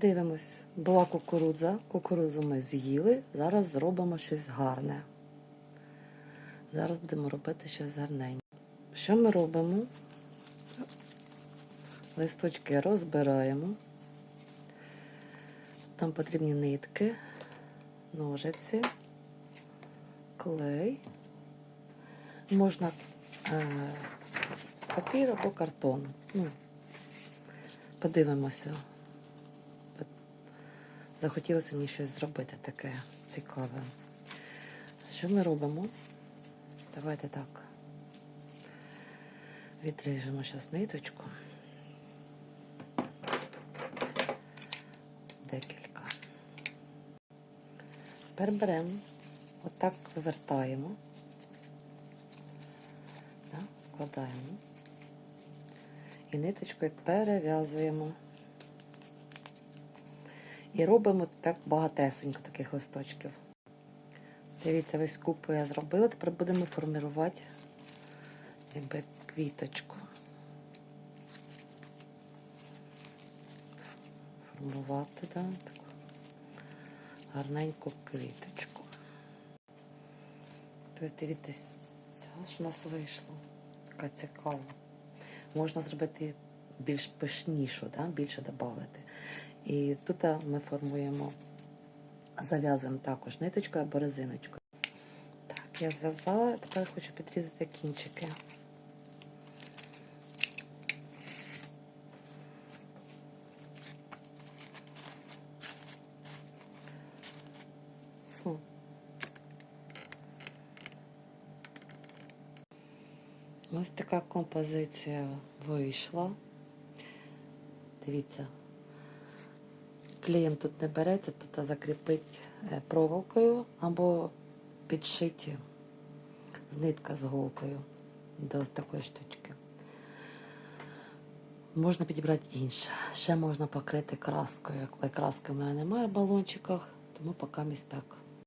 Дивимось, була кукурудза, кукурудзу ми з'їли, зараз зробимо щось гарне. Зараз будемо робити щось гарненьке. Що ми робимо? Листочки розбираємо. Там потрібні нитки, ножиці, клей. Можна е, папір або картон. Ну, подивимося. От Захотілося мені щось зробити таке цікаве. Що ми робимо? Давайте так. Відріжемо зараз ниточку. Декілька. Тепер беремо, отак вивертаємо. Складаємо. І ниточкою перев'язуємо. І робимо так багатесенько таких листочків. Дивіться, ось купу я зробила. Тепер будемо формувати якби квіточку. Формувати, так, таку гарненьку квіточку. Ось дивіться, що у нас вийшло. Така цікава. Можна зробити більш пишнішу, да? більше додати. І тут ми формуємо, зав'язуємо також ниточкою або резиночкою. Так, я зв'язала, тепер хочу підрізати кінчики. Ось така композиція вийшла. Дивіться, клеєм тут не береться, тут закріпить е, проволокою або підшиті з нитка з голкою до такої штучки. Можна підібрати інше. Ще можна покрити краскою. Але краски в мене немає в балончиках, тому поки місь так.